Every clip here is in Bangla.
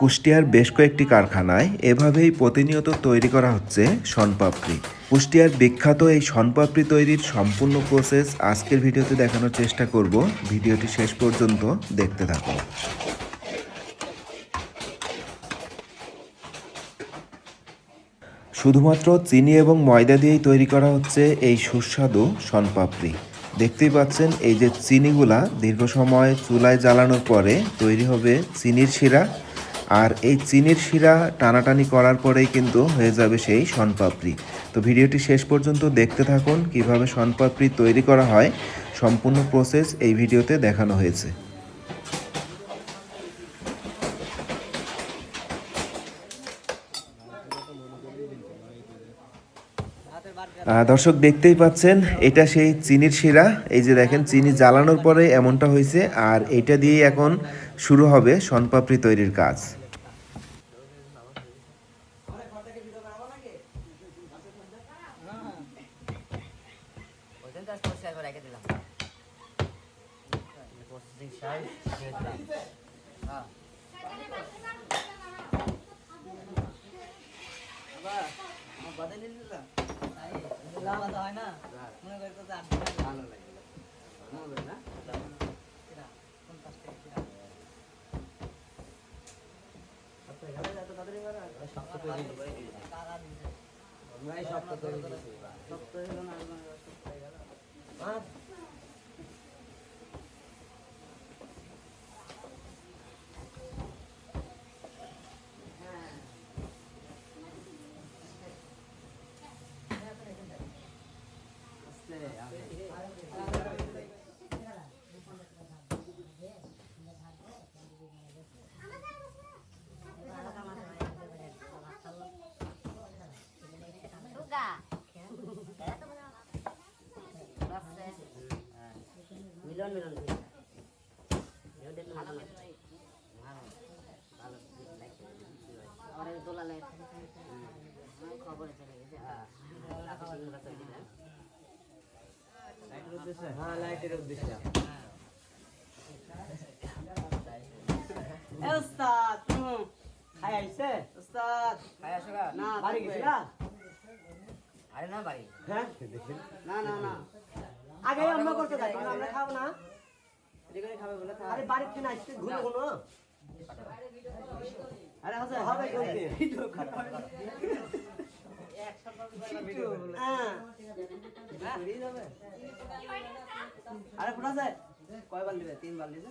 কুষ্টিয়ার বেশ কয়েকটি কারখানায় এভাবেই প্রতিনিয়ত তৈরি করা হচ্ছে শনপাপড়ি। কুষ্টিয়ার বিখ্যাত এই শনপাপড়ি তৈরির সম্পূর্ণ প্রসেস আজকের ভিডিওতে দেখানোর চেষ্টা করব। ভিডিওটি শেষ পর্যন্ত দেখতে থাকুন। শুধুমাত্র চিনি এবং ময়দা দিয়েই তৈরি করা হচ্ছে এই সুস্বাদু শনপাপড়ি। দেখতেই পাচ্ছেন, এই যে চিনিগুলা দীর্ঘ সময় চুলায় জ্বালানোর পরে তৈরি হবে চিনির শিরা। আর এই চিনির শিরা টানাটানি করার পরেই কিন্তু হয়ে যাবে সেই শনপাপড়ি। তো ভিডিওটি শেষ পর্যন্ত দেখতে থাকুন, কীভাবে শনপাপড়ি তৈরি করা হয়। সম্পূর্ণ প্রসেস এই ভিডিওতে দেখানো হয়েছে। দর্শক দেখতেই পাচ্ছেন, এটা সেই চিনির শিরা। এই যে দেখেন, চিনি জ্বালানোর পরে এমনটা হয়েছে, আর এটা দিয়েই এখন শুরু হবে সনপাপড়ি তৈরির কাজ। থেকে পরিষ্কার করে রেখে দিলাম প্রসেসিং সাইজ দিয়ে দিলাম হ্যাঁ আলাদা হয় না? মনে করি তো ভালো লাগে। না? পঞ্চাশ টাকা কিরা? সপ্তাহ সপ্তাহ মিলন মিলন গেছে হ্যাঁ লাইটের উদ্দেশ্যে উস্তাদ খাই আইছে উস্তাদ খাই আসো না বাড়ি গেছিলা আরে না বাড়ি হ্যাঁ? না না না। আগে আমরা করতে যাই আমরা খাব না। এদিকে খাবে বলে আরে বাড়ির কিনা আসতে ঘুরে কোনো আরে হাসে হবে বলতে হ্যাঁ। আরে ফুটা আছে কয় বাল দিবে তিন বাল দিছে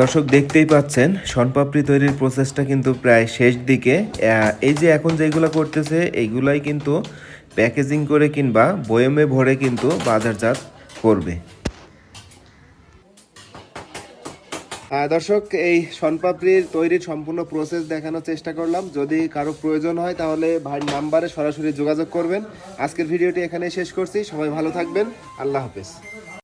দর্শক দেখতেই পাচ্ছেন, শনপাপড়ি তৈরির প্রসেসটা কিন্তু প্রায় শেষ দিকে। এই যে এখন যেগুলো করতেছে এইগুলাই কিন্তু প্যাকেজিং করে কিংবা বয়মে ভরে কিন্তু বাজারজাত করবে। দর্শক, এই শনপাপড়ির তৈরির সম্পূর্ণ প্রসেস দেখানোর চেষ্টা করলাম। যদি কারও প্রয়োজন হয়, তাহলে ভাইয়ের নাম্বারে সরাসরি যোগাযোগ করবেন। আজকের ভিডিওটি এখানে শেষ করছি। সবাই ভালো থাকবেন। আল্লাহ হাফেজ।